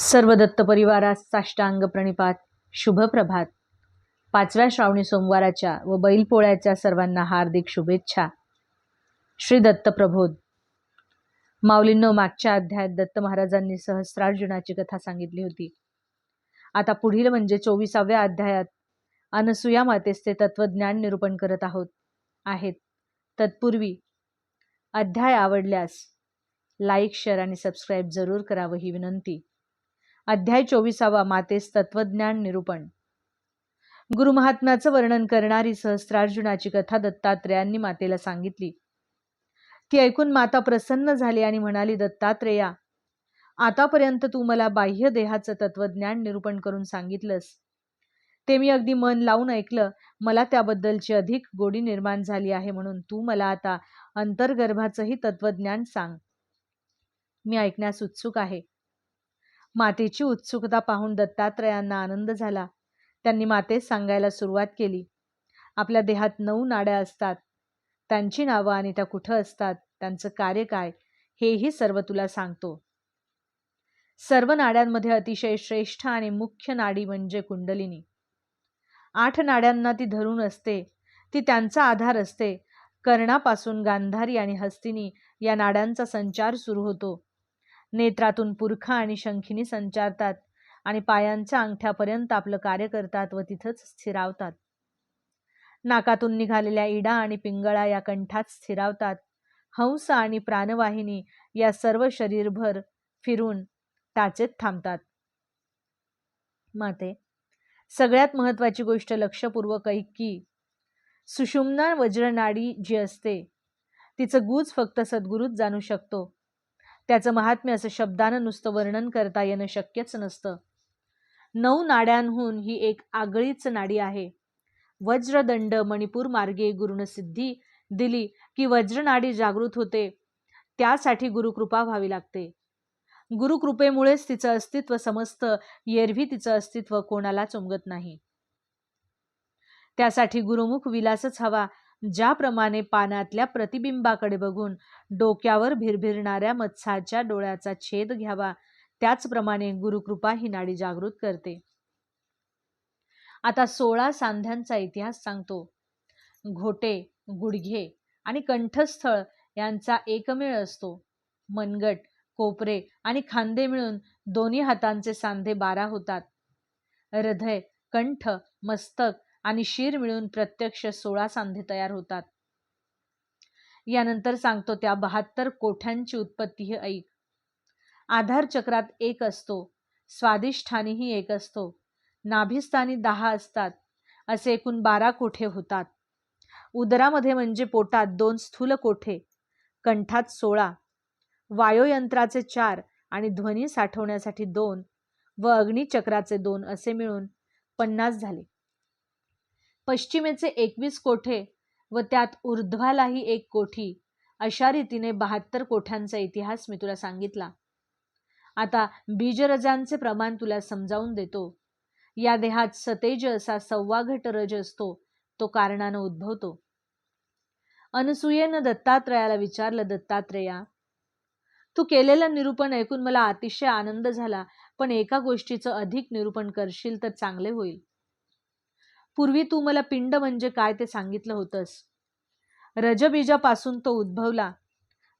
सर्व दत्त परिवारास साष्टांग प्रणिपात शुभ प्रभात. पाचव्या श्रावणी सोमवाराच्या व बैलपोळ्याच्या सर्वांना हार्दिक शुभेच्छा. श्री दत्त प्रबोध. माऊलींनो मागच्या अध्यायात दत्त महाराजांनी सहस्रार्जुनाची कथा सांगितली होती. आता पुढील म्हणजे चोवीसाव्या अध्यायात अनसुया मातेचे तत्वज्ञान निरूपण करत आहोत आहेत. तत्पूर्वी अध्याय आवडल्यास लाईक शेअर आणि सबस्क्राईब जरूर करावं ही विनंती. अध्याय चोवीसावा मातेस तत्वज्ञान निरूपण. गुरुमहात्म्याचं वर्णन करणारी सहस्त्रार्जुनाची कथा दत्तात्रेयांनी मातेला सांगितली. ती ऐकून माता प्रसन्न झाली आणि म्हणाली दत्तात्रेया आतापर्यंत तू मला बाह्य देहाचं तत्वज्ञान निरूपण करून सांगितलंस. ते मी अगदी मन लावून ऐकलं. मला त्याबद्दलची अधिक गोडी निर्माण झाली आहे म्हणून तू मला आता अंतर्गर्भाचंही तत्वज्ञान सांग. मी ऐकण्यास उत्सुक आहे. मातेची उत्सुकता पाहून दत्तात्रयांना आनंद झाला. त्यांनी मातेस सांगायला सुरुवात केली. आपल्या देहात नऊ नाड्या असतात. त्यांची नावं आणि त्या कुठं असतात? त्यांचं कार्य काय? हेही सर्व तुला सांगतो. सर्व नाड्यांमध्ये अतिशय श्रेष्ठ आणि मुख्य नाडी म्हणजे कुंडलिनी. आठ नाड्यांना ती धरून असते. ती त्यांचा आधार असते. कर्णापासून गांधारी आणि हस्तिनी या नाड्यांचा संचार सुरू होतो. नेत्रातून पुरखा आणि शंखिनी संचारतात आणि पायांच्या अंगठ्यापर्यंत आपलं कार्य करतात व तिथंच स्थिरावतात. नाकातून निघालेल्या इडा आणि पिंगळा या कंठात स्थिरावतात. हंस आणि प्राणवाहिनी या सर्व शरीरभर फिरून टाचेत थांबतात. माते सगळ्यात महत्वाची गोष्ट लक्षपूर्वक ऐक की सुषुम्ना वज्रनाडी जी असते तिचं गूज फक्त सद्गुरूच जाणू शकतो. त्याचं महात्म्य असं शब्दानं नुसतं वर्णन करता येणं शक्यच नसतं. नऊ नाड्यांहून ही एक आगळीच नाडी आहे. वज्रदंड मणिपूर मार्गे गुरुनं सिद्धी दिली की वज्रनाडी जागृत होते. त्यासाठी गुरुकृपा व्हावी लागते. गुरुकृपेमुळेच तिचं अस्तित्व समजतं एरवी तिचं अस्तित्व कोणालाच उमगत नाही. त्यासाठी गुरुमुख विलासच हवा ज्याप्रमाणे पाण्यातल्या प्रतिबिंबाकडे बघून डोक्यावर भिरभिरणाऱ्या मत्साच्या डोळ्याचा छेद घ्यावा त्याचप्रमाणे गुरुकृपा ही नाडी जागृत करते. आता सोळा सांध्यांचा इतिहास सांगतो. घोटे गुडघे आणि कंठस्थळ यांचा एकमेळ असतो. मनगट कोपरे आणि खांदे मिळून दोन्ही हातांचे सांधे बारा होतात. हृदय कंठ मस्तक आणि शीर मिळून प्रत्यक्ष सोळा सांधे तयार होतात. यानंतर सांगतो त्या बहात्तर कोठ्यांची उत्पत्ती ही ऐक. आधार चक्रात एक असतो. स्वादिष्ठानीही एक असतो. नाभिस्थानी दहा असतात. असे एकूण बारा कोठे होतात? उदरामध्ये म्हणजे पोटात दोन स्थूल कोठे? कंठात सोळा. वायोयंत्राचे चार आणि ध्वनी साठवण्यासाठी दोन व अग्निचक्राचे दोन असे मिळून पन्नास झाले. पश्चिमेचे एकवीस कोठे व त्यात ऊर्ध्वालाही एक कोठी अशा रीतीने बहात्तर कोठ्यांचा इतिहास मी तुला सांगितला. आता बीजरजांचे प्रमाण तुला समजावून देतो. या देहात सतेज असा सव्वा घट रज असतो तो कारणानं उद्भवतो. अनसुयेनं दत्तात्रयाला विचारलं दत्तात्रेया तू केलेलं निरूपण ऐकून मला अतिशय आनंद झाला पण एका गोष्टीचं अधिक निरूपण करशील तर चांगले होईल. पूर्वी तू मला पिंड म्हणजे काय ते सांगितलं होतंस? रजबीजापासून तो उद्भवला.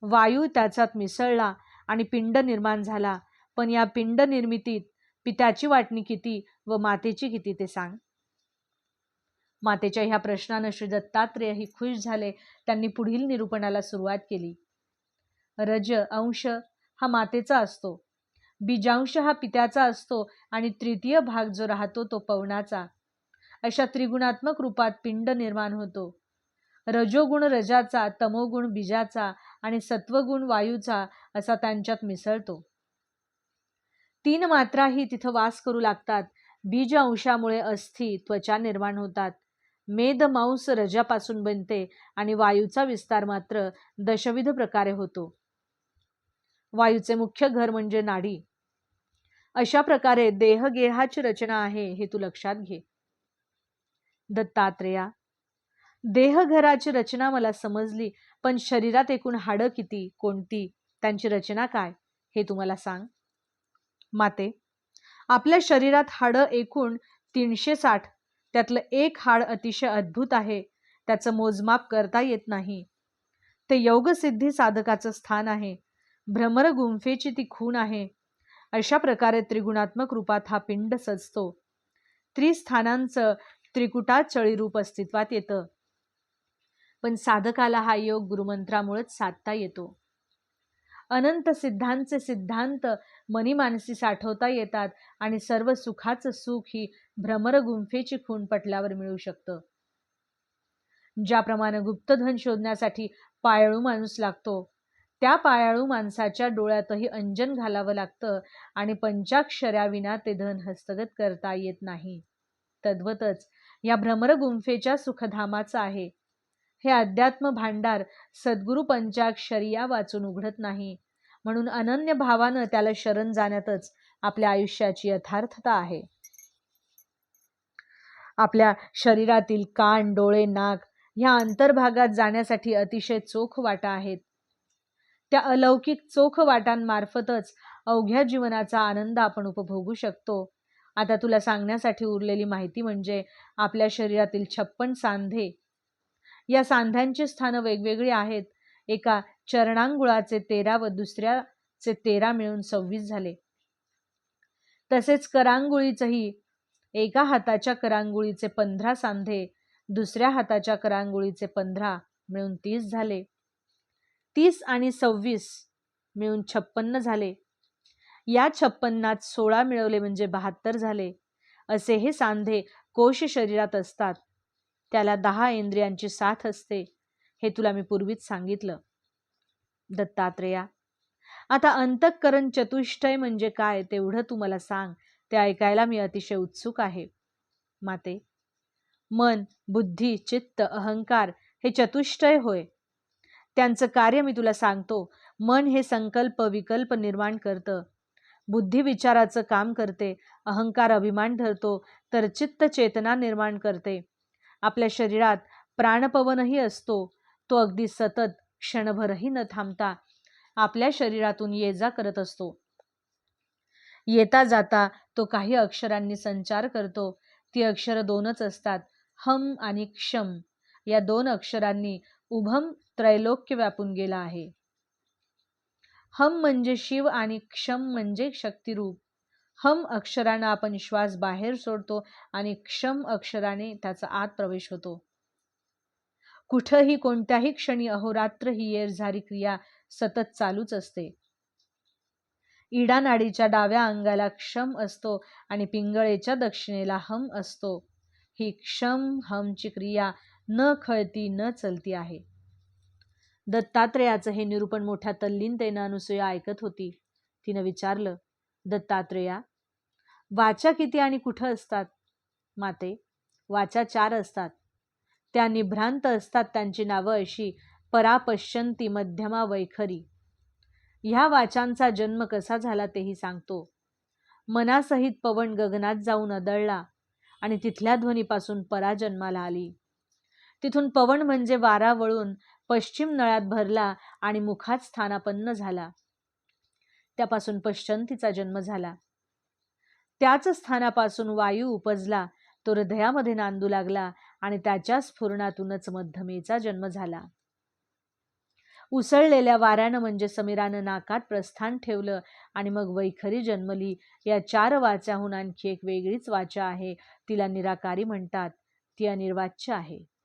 वायू त्याच्यात मिसळला आणि पिंड निर्माण झाला. पण या पिंड निर्मितीत पित्याची वाटणी किती व मातेची किती ते सांग. मातेच्या ह्या प्रश्नानं श्री दत्तात्रेय ही खुश झाले. त्यांनी पुढील निरूपणाला सुरुवात केली. रज अंश हा मातेचा असतो. बीजांश हा पित्याचा असतो आणि तृतीय भाग जो राहतो तो पवनाचा. अशा त्रिगुणात्मक रूपात पिंड निर्माण होतो. रजोगुण रजाचा तमोगुण बीजाचा आणि सत्वगुण वायूचा असा त्यांच्यात मिसळतो. तीन मात्राही तिथं वास करू लागतात. बीज अंशामुळे अस्थि त्वचा निर्माण होतात. मेद मांस रजापासून बनते आणि वायूचा विस्तार मात्र दशविध प्रकारे होतो. वायूचे मुख्य घर म्हणजे नाडी. अशा प्रकारे देहगेहाची रचना आहे हे तू लक्षात घे. दत्तात्रेया. देहघराची रचना मला समजली पण शरीरात एकूण हाडं किती कोणती? त्यांची रचना काय? हे तुम्हाला सांग. माते आपल्या शरीरात हाडं एकूण तीनशे साठ. त्यातलं एक हाड अतिशय अद्भुत आहे. त्याचं मोजमाप करता येत नाही. ते योगसिद्धी साधकाचं स्थान आहे. भ्रमर गुंफेची ती खून आहे. अशा प्रकारे त्रिगुणात्मक रूपात हा पिंड सजतो. त्रिस्थानांचं त्रिकुटात चळीरूप अस्तित्वात येतं. पण साधकाला हा योग गुरुमंत्रामुळेच साधता येतो. अनंत सिद्धांचे सिद्धांत मनीमानसी साठवता येतात आणि सर्व सुखाचं सुख ही भ्रमर गुंफेची खून पटल्यावर मिळू शकतं. ज्याप्रमाणे गुप्तधन शोधण्यासाठी पायाळू माणूस लागतो त्या पायाळू माणसाच्या डोळ्यातही अंजन घालावं लागतं आणि पंचाक्षऱ्याविना ते धन हस्तगत करता येत नाही. तद्वतच या भ्रमरगुंफेच्या सुखधामाचा सुखधामाचं आहे. हे अध्यात्म भांडार सद्गुरु पंचाक्षरिया वाचून उघडत नाही. म्हणून अनन्य भावानं त्याला शरण जाण्यातच आपल्या आयुष्याची यथार्थता आहे. आपल्या शरीरातील कान डोळे नाक ह्या अंतर्भागात जाण्यासाठी अतिशय चोख वाटा आहेत. त्या अलौकिक चोख वाटांमार्फतच अवघ्या जीवनाचा आनंद आपण उपभोगू शकतो. आता तुला सांगण्यासाठी उरलेली माहिती म्हणजे आपल्या शरीरातील छप्पन सांधे. या सांध्यांची स्थानं वेगवेगळी आहेत. एका चरणांगुळाचे तेरा व दुसऱ्याचे तेरा मिळून सव्वीस झाले. तसेच करांगुळीचंही एका हाताच्या करांगुळीचे पंधरा सांधे दुसऱ्या हाताच्या करांगुळीचे पंधरा मिळून तीस झाले. तीस आणि सव्वीस मिळून छप्पन्न झाले. या छप्पन्नात सोळा मिळवले म्हणजे बहात्तर झाले असे हे सांधे कोश शरीरात असतात. त्याला दहा इंद्रियांची साथ असते हे तुला मी पूर्वीच सांगितलं. दत्तात्रेया आता अंतःकरण चतुष्टय म्हणजे काय तेवढं तू मला सांग ते ऐकायला मी अतिशय उत्सुक आहे. माते मन बुद्धी चित्त अहंकार हे चतुष्टय होय. त्यांचं कार्य मी तुला सांगतो मन हे संकल्प विकल्प निर्माण करतं. बुद्धी विचाराचं काम करते अहंकार अभिमान ठरतो तर चित्त चेतना निर्माण करते. आपल्या शरीरात प्राणपवनही असतो तो अगदी सतत क्षणभरही न थांबता आपल्या शरीरातून ये जा करत असतो. येता जाता तो काही अक्षरांनी संचार करतो ती अक्षर दोनच असतात हम आणि क्षम. या दोन अक्षरांनी उभम त्रैलोक्य व्यापून गेला आहे. हम म्हणजे शिव आणि क्षम म्हणजे शक्तिरूप. हम अक्षरानं आपण श्वास बाहेर सोडतो आणि क्षम अक्षराने त्याचा आत प्रवेश होतो. कुठंही कोणत्याही क्षणी अहोरात्र ही येरझारी क्रिया सतत चालूच असते. इडानाडीच्या डाव्या अंगाला क्षम असतो आणि पिंगळेच्या दक्षिणेला हम असतो. ही क्षम हमची क्रिया न खळती न चलती आहे. दत्तात्रेयाचं हे निरूपण मोठ्या तल्लीनतेनं अनुसूया ऐकत होती. तिनं विचारलं दत्तात्रेया वाचा किती आणि कुठं असतात? माते वाचा चार असतात. त्या निभ्रांत असतात त्यांची नावं अशी परापश्यंती मध्यमा वैखरी. ह्या वाचांचा जन्म कसा झाला तेही सांगतो. मनासहित पवन गगनात जाऊन अदळला आणि तिथल्या ध्वनीपासून पराजन्माला आली. तिथून पवन म्हणजे वारा वळून पश्चिम नळात भरला आणि मुखात स्थानापन्न झाला. त्यापासून पश्चंतीचा जन्म झाला. त्याच स्थानापासून वायू उपजला तो हृदयामध्ये नांदू लागला आणि त्याच्या स्फुरणातूनच मध्यमेचा जन्म झाला. उसळलेल्या वाऱ्यानं म्हणजे समीरानं नाकात प्रस्थान ठेवलं आणि मग वैखरी जन्मली. या चार वाच्याहून आणखी एक वेगळीच वाचा आहे. तिला निराकारी म्हणतात ती अनिर्वाच्य आहे.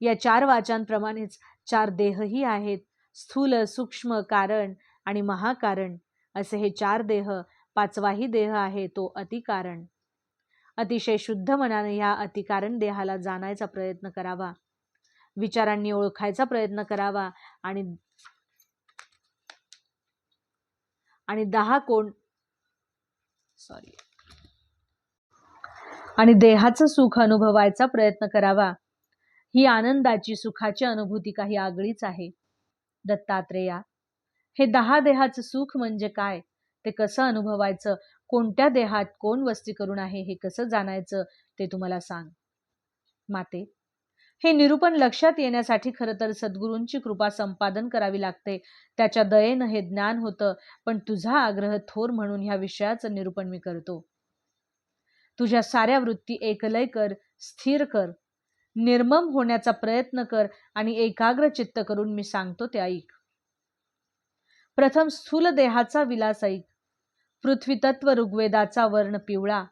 या चार वाचांप्रमाणेच चार देहही आहेत. स्थूल सूक्ष्म कारण आणि महाकारण. असे हे चार देह पाचवाही देह आहे तो अतिकारण. अतिशय शुद्ध मनाने ह्या अतिकारण देहाला जाणायचा प्रयत्न करावा. विचारांनी ओळखायचा प्रयत्न करावा आणि आणि दहा कोण सॉरी आणि देहाचं सुख अनुभवायचा प्रयत्न करावा. ही आनंदाची सुखाची अनुभूती काही आगळीच आहे. दत्तात्रेया हे दहा देहाचं सुख म्हणजे काय? ते कसं अनुभवायचं? कोणत्या देहात कोण वस्ती करून आहे? हे कसं जाणायचं? ते तुम्हाला सांग. माते हे निरूपण लक्षात येण्यासाठी खरं तर सद्गुरूंची कृपा संपादन करावी लागते. त्याच्या दयेनं हे ज्ञान होतं पण तुझा आग्रह थोर म्हणून ह्या विषयाचं निरूपण मी करतो. तुझ्या साऱ्या वृत्ती एकलय कर स्थिर कर. निर्मम होण्याचा प्रयत्न कर आणि एकाग्र चित्त करून मी सांगतो ते ऐक. प्रथम स्थूल देहाचा विलास ऐक. पृथ्वीतत्व ऋग्वेदाचा वर्ण पिवळा.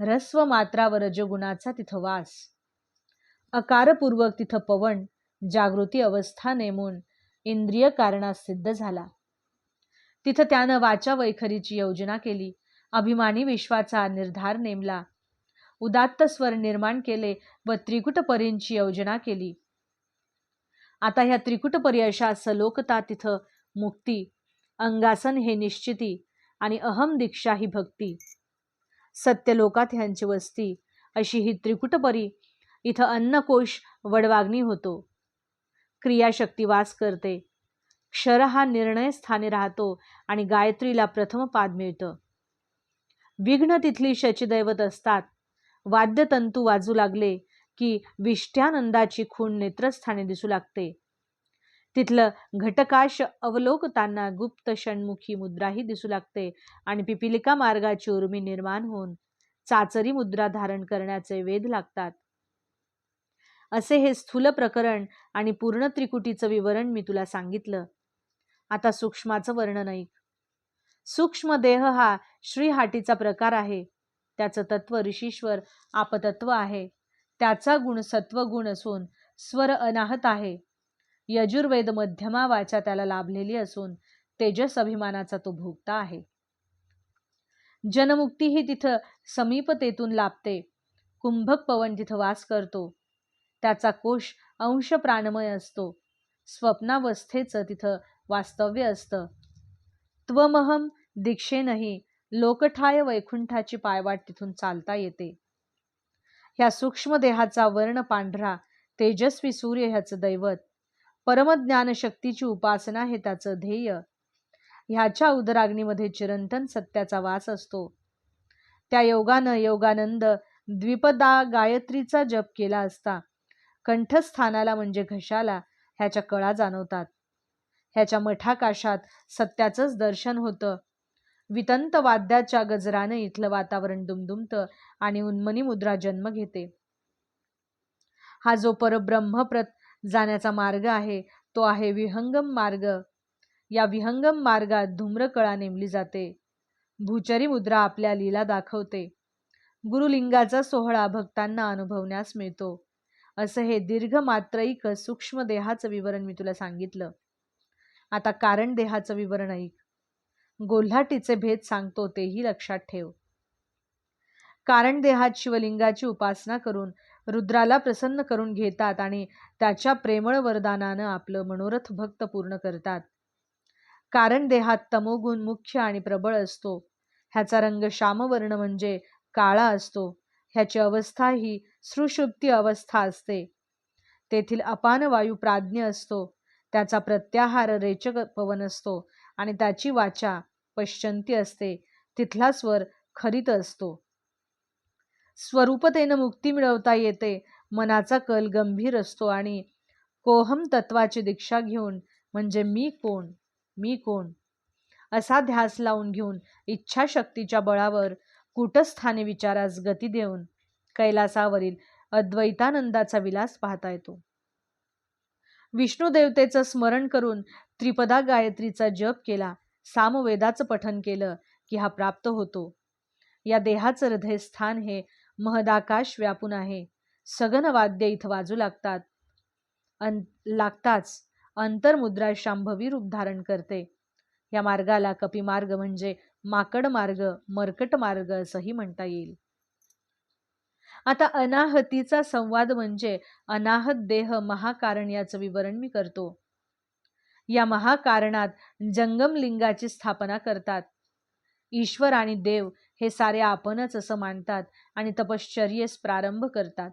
रस्व व रजगुणाचा तिथं वास. अकारपूर्वक तिथं पवन जागृती अवस्था नेमून इंद्रिय कारणास सिद्ध झाला. तिथं त्यानं वाचा वैखरीची योजना केली. अभिमानी विश्वाचा निर्धार नेमला. उदात्त स्वर निर्माण केले व त्रिकुटपरींची योजना केली. आता ह्या त्रिकुटपरी अशा सलोकता तिथं मुक्ती अंगासन हे निश्चिती आणि अहम दीक्षा ही भक्ती. सत्यलोकात ह्यांची वस्ती अशी ही त्रिकुटपरी इथं अन्नकोश वडवाग्नी होतो. क्रियाशक्ती वास करते. क्षर हा निर्णय स्थानी राहतो आणि गायत्रीला प्रथम पाद मिळतं. विघ्न तिथली शचीदैवत असतात. वाद्यतंतू वाजू लागले की विष्ट्यानंदाची खूण नेत्रस्थानी दिसू लागते. तिथलं घटकाश अवलोकताना गुप्त षण्मुखी मुद्राही दिसू लागते आणि पिपिलिका मार्गाची उर्मी निर्माण होऊन चाचरी मुद्रा धारण करण्याचे वेध लागतात. असे हे स्थूल प्रकरण आणि पूर्ण त्रिकुटीचं विवरण मी तुला सांगितलं. आता सूक्ष्माचं वर्णन ऐक. सूक्ष्म देह हा श्रीहाटीचा प्रकार आहे. त्याचं तत्व ऋषीश्वर आपतत्व आहे. त्याचा गुण सत्वगुण असून स्वर अनाहत आहे. यजुर्वेद मध्यमा वाचा त्याला लाभलेली असून तेजस अभिमानाचा तो भोगता आहे. जनमुक्ती ही तिथं समीपतेतून लाभते. कुंभक पवन तिथं वास करतो त्याचा कोश अंश प्राणमय असतो. स्वप्नावस्थेचं तिथं वास्तव्य असतं. त्वमहम दीक्षेनही लोकठाय वैकुंठाची पायवाट तिथून चालता येते. ह्या सूक्ष्म देहाचा वर्ण पांढरा तेजस्वी सूर्य ह्याचं दैवत परमज्ञान शक्तीची उपासना हे त्याचं ध्येय. ह्याच्या उदराग्नीमध्ये चिरंतन सत्याचा वास असतो. त्या योगानं योगानंद द्विपदा गायत्रीचा जप केला असता कंठस्थानाला म्हणजे घशाला ह्याच्या कळा जाणवतात. ह्याच्या मठाकाशात सत्याचंच दर्शन होतं. वितंत वाद्याच्या गजरानं इथलं वातावरण दुमदुमतं आणि उन्मनी मुद्रा जन्म घेते. हा जो परब्रह्मप्रत जाण्याचा मार्ग आहे तो आहे विहंगम मार्ग. या विहंगम मार्गात धूम्रकळा नेमली जाते. भूचरी मुद्रा आपल्या लीला दाखवते. गुरुलिंगाचा सोहळा भक्तांना अनुभवण्यास मिळतो. असं हे दीर्घ मात्रैक सूक्ष्म देहाचं विवरण मी तुला सांगितलं. आता कारण देहाचं विवरण ऐक. गोल्हाटीचे भेद सांगतो तेही लक्षात ठेव. कारण देहात शिवलिंगाची उपासना करून रुद्राला प्रसन्न करून घेतात आणि त्याच्या प्रेमळ वरदानानं आपलं मनोरथ भक्त पूर्ण करतात. कारण देहात तमोगुण मुख्य आणि प्रबळ असतो. ह्याचा रंग श्यामवर्ण म्हणजे काळा असतो. ह्याची अवस्था ही सुषुप्ती अवस्था असते. तेथील अपान वायू प्राज्ञ असतो. त्याचा प्रत्याहार रेचक पवन असतो. आणि त्याची वाचा पश्चंती असते. तिथला स्वर खरीत असतो. स्वरूपतेनं मुक्ती मिळवता येते. मनाचा कल गंभीर असतो आणि कोहम तत्वाची दीक्षा घेऊन म्हणजे मी कोण? मी कोण? असा ध्यास लावून घेऊन इच्छाशक्तीच्या बळावर कुटस्थानी विचारास गती देऊन कैलासावरील अद्वैतानंदाचा विलास पाहता येतो. विष्णू देवतेचं स्मरण करून त्रिपदा गायत्रीचा जप केला. सामवेदाचं पठन केलं की हा प्राप्त होतो. या देहाचं हृदयस्थान हे महदाकाश व्यापून आहे. सगन वाद्य इथं वाजू लागतात. अन लागताच अंतर्मुद्रा शांभवी रूप धारण करते. या मार्गाला कपिमार्ग म्हणजे माकड मार्ग मर्कट मार्ग असंही म्हणता येईल. आता अनाहतीचा संवाद म्हणजे अनाहत देह महाकारण याचं विवरण मी करतो. या महाकारणात जंगम लिंगाची स्थापना करतात. ईश्वर आणि देव हे सारे आपणच असं मानतात आणि तपश्चर्येस प्रारंभ करतात.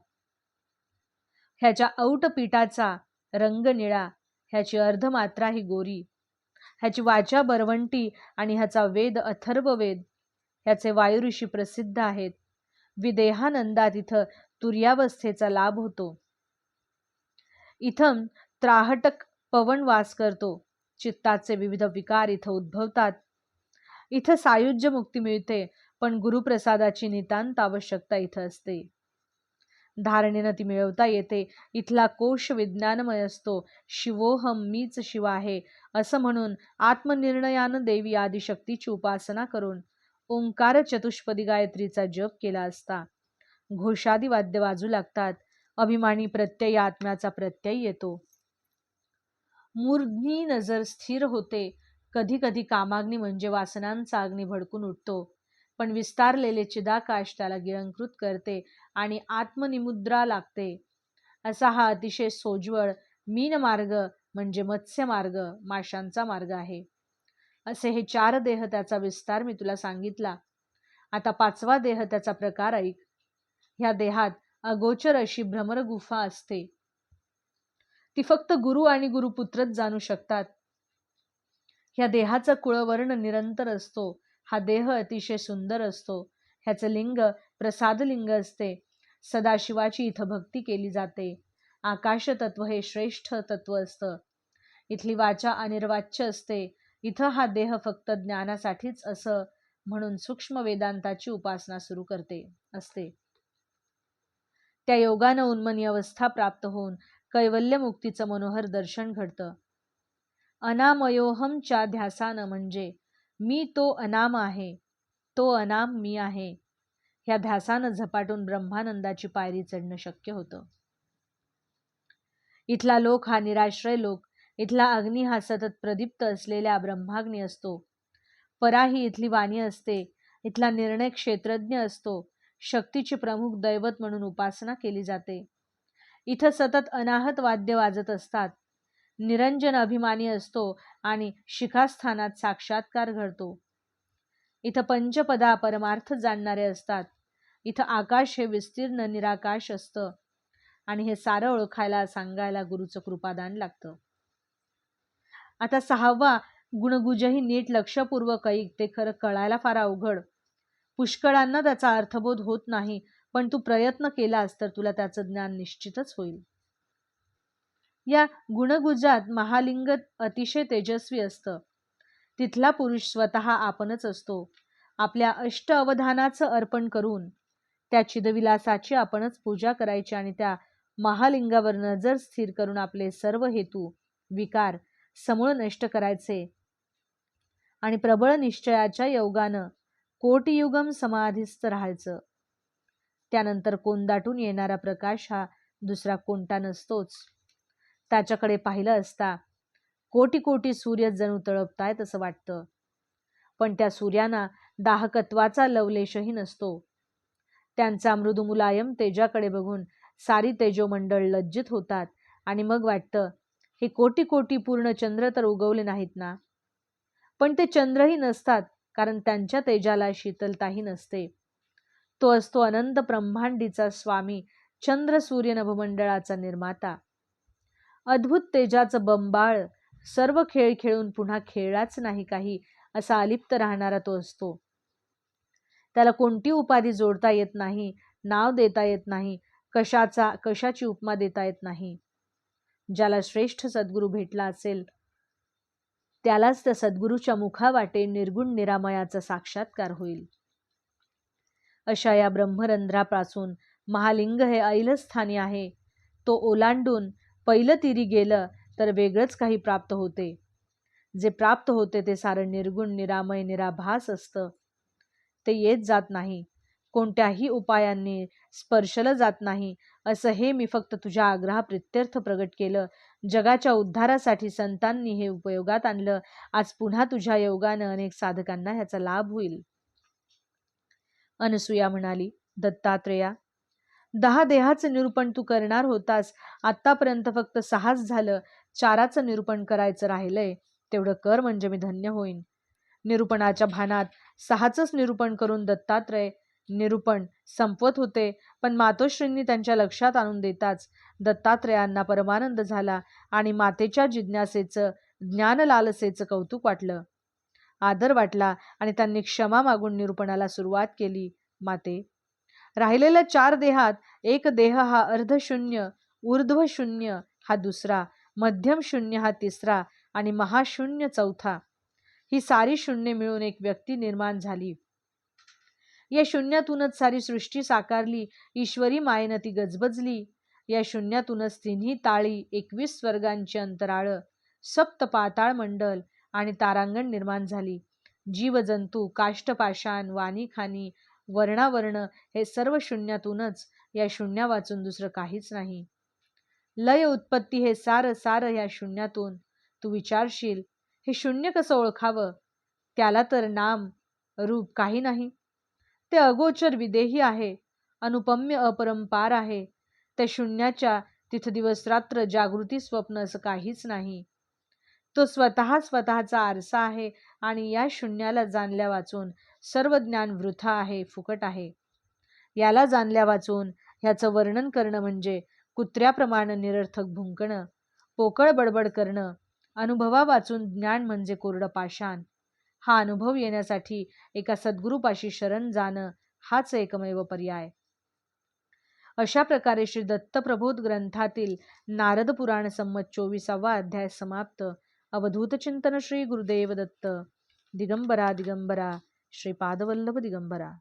ह्याच्या औटपीठाचा रंग निळा ह्याची अर्धमात्रा ही गोरी ह्याची वाचा बरवंटी आणि ह्याचा वेद अथर्व वेद ह्याचे वायुऋषी प्रसिद्ध आहेत. विदेहानंदात इथं तुर्यावस्थेचा लाभ होतो. इथं त्राहटक पवन वास करतो. चित्ताचे विविध विकार इथं उद्भवतात. इथं सायुज्य मुक्ती मिळते पण गुरुप्रसादाची नितांत आवश्यकता इथं असते. धारणेनं ती मिळवता येते. इथला कोश विज्ञानमय असतो. शिवोहम मीच शिव आहे असं म्हणून आत्मनिर्णयानं देवी आदिशक्तीची उपासना करून ओंकार चतुष्पदी गायत्रीचा जप केला असता. घोषादी वाद्य वाजू लागतात. अभिमानी प्रत्यय आत्म्याचा प्रत्यय येतो. मूर्धनी नजर स्थिर होते. कधी कधी कामाग्नी म्हणजे वासनांचा अग्नी भडकून उठतो. पण विस्तारलेले चिदाकाश त्याला गिळंकृत करते आणि आत्मनिमुद्रा लागते. असा हा अतिशय सोज्वळ मीन मार्ग म्हणजे मत्स्य मार्ग माशांचा मार्ग आहे. असे हे चार देह त्याचा विस्तार मी तुला सांगितला. आता पाचवा देह त्याचा प्रकार ऐक. ह्या देहात अगोचर अशी भ्रमर गुफा असते. ती फक्त गुरु आणि गुरुपुत्रच जाणू शकतात. ह्या देहाचा कुळवर्ण निरंतर असतो. हा देह अतिशय सुंदर असतो. ह्याचं लिंग प्रसाद लिंग असते. सदाशिवाची इथं भक्ती केली जाते. आकाश तत्व हे श्रेष्ठ तत्व असतं. इथली वाचा अनिर्वाच्य असते. इथं हा देह फक्त ज्ञानासाठीच असं म्हणून सूक्ष्म वेदांताची उपासना सुरू करते असते. त्या योगानं उन्मनी अवस्था प्राप्त होऊन कैवल्य मुक्तीचं मनोहर दर्शन घडतं. अनामयोहमच्या ध्यासानं म्हणजे मी तो अनाम आहे तो अनाम मी आहे ह्या ध्यासानं झपाटून ब्रह्मानंदाची पायरी चढणं शक्य होतं. इथला लोक हा निराश्रय लोक इथला अग्नी हा सतत प्रदीप्त असलेल्या ब्रह्माग्नी असतो. परा ही इथली वाणी असते. इथला निर्णय क्षेत्रज्ञ असतो. शक्तीची प्रमुख दैवत म्हणून उपासना केली जाते. इथं सतत अनाहत वाद्य वाजत असतात. निरंजन अभिमानी असतो आणि शिखास्थानात साक्षात्कार घडतो. इथं पंचपदा परमार्थ जाणणारे असतात. इथं आकाश हे विस्तीर्ण निराकाश असतं. आणि हे सारं ओळखायला सांगायला गुरुचं कृपादान लागतं. आता सहावा गुणगुजही नीट लक्षपूर्वक ऐक ते खरं कळायला फार अवघड. पुष्कळांना त्याचा अर्थबोध होत नाही पण तू प्रयत्न केलास तर तुला त्याचं ज्ञान निश्चितच होईल. या गुणगुजात महालिंग अतिशय तेजस्वी असतं. तिथला पुरुष स्वतः आपणच असतो. आपल्या अष्ट अवधानाचं अर्पण करून त्या चिदविलासाची आपणच पूजा करायची आणि त्या महालिंगावर नजर स्थिर करून आपले सर्व हेतू विकार समूळ नष्ट करायचे. आणि प्रबळ निश्चयाच्या योगानं कोटियुगम समाधीस्थ राहायचं. त्यानंतर कोंदाटून येणारा प्रकाश हा दुसरा कोणता नसतोच. त्याच्याकडे पाहिलं असता कोटी कोटी सूर्य जणू तळपतायत असं वाटतं. पण त्या सूर्यांना दाहकत्वाचा लवलेशही नसतो. त्यांचा मृदुमुलायम तेजाकडे बघून सारी तेजोमंडळ लज्जित होतात आणि मग वाटतं हे कोटी कोटी पूर्ण चंद्र तर उगवले नाहीत ना? पण ते चंद्रही नसतात कारण त्यांच्या तेजाला शीतलताही नसते. तो असतो अनंत ब्रह्मांडीचा स्वामी चंद्र सूर्य नभमंडळाचा निर्माता. अद्भुत तेजाचं बंबाळ सर्व खेळ खेळून पुन्हा खेळलाच नाही काही असा अलिप्त राहणारा तो असतो. त्याला कोणती उपाधी जोडता येत नाही नाव देता येत नाही कशाचा कशाची उपमा देता येत नाही. ज्याला श्रेष्ठ सद्गुरू भेटला असेल त्यालाच त्या सद्गुरूच्या मुखावाटे निर्गुण निरामयाचा साक्षात्कार होईल. अशा या ब्रह्मरंध्रापासून महालिंग हे ऐलस्थानी आहे. तो ओलांडून पहिलं तिरी गेलं तर वेगळंच काही प्राप्त होते. जे प्राप्त होते ते सारं निर्गुण निरामय निराभास असतं. ते येत जात नाही. कोणत्याही उपायांनी स्पर्शलं जात नाही असं हे मी फक्त तुझ्या आग्रहा प्रित्यर्थ प्रगट केलं. जगाच्या उद्धारासाठी संतांनी हे उपयोगात आणलं. आज पुन्हा तुझ्या योगानं अनेक साधकांना ह्याचा लाभ होईल. अनसुया म्हणाली दत्तात्रेया दहा देहाचं निरूपण तू करणार होतास. आतापर्यंत फक्त सहाच झालं. चाराचं निरूपण करायचं राहिलंय. तेवढं कर म्हणजे मी धन्य होईन. निरूपणाच्या भानात सहाचंच निरूपण करून दत्तात्रय निरूपण संपवत होते. पण मातोश्रींनी त्यांच्या लक्षात आणून देताच दत्तात्रयांना परमानंद झाला आणि मातेच्या जिज्ञासेचं ज्ञानलालसेचं कौतुक वाटलं. आदर वाटला आणि त्यांनी क्षमा मागून निरूपणाला सुरुवात केली माते. राहिलेल्या चार देहात एक देह हा अर्धशून्य ऊर्ध्वशून्य हा दुसरा मध्यम शून्य हा तिसरा आणि महाशून्य चौथा. ही सारी शून्य मिळून एक व्यक्ती निर्माण झाली. या शून्यातूनच सारी सृष्टी साकारली ईश्वरी मायेनं ती गजबजली. या शून्यातूनच तिन्ही ताळी एकवीस स्वर्गांची अंतराळ सप्त पाताळ मंडल आणि तारांगण निर्माण झाली. जीवजंतू काष्टपाषाण वाणीखानी वर्णावर्ण हे सर्व शून्यातूनच या शून्या वाचून दुसरं काहीच नाही. लय उत्पत्ती हे सार सार या शून्यातून. तू विचारशील हे शून्य कसं ओळखावं? त्याला तर नाम रूप काही नाही. ते अगोचर विदेही आहे अनुपम्य अपरंपार आहे. त्या शून्याच्या तिथं दिवस रात्र जागृती स्वप्न असं काहीच नाही. तो स्वतः स्वतःचा आरसा आहे आणि या शून्याला जाणल्या वाचून सर्व ज्ञान वृथा आहे फुकट आहे. याला जाणल्या वाचून ह्याचं वर्णन करणं म्हणजे कुत्र्याप्रमाणे निरर्थक भुंकणं पोकळ बडबड करणं अनुभवा वाचून ज्ञान म्हणजे कोरडं पाषाण. हा अनुभव येण्यासाठी एका सद्गुरूपाशी शरण जाणं हाच एकमेव पर्याय. अशा प्रकारे श्री दत्तप्रबोध ग्रंथातील नारद पुराण संमत चोवीसावा अध्याय समाप्त. अवधूत चिंतन श्री गुरुदेव दत्त. दिगंबरा दिगंबरा. श्री पादवल्लभ दिगंबरा.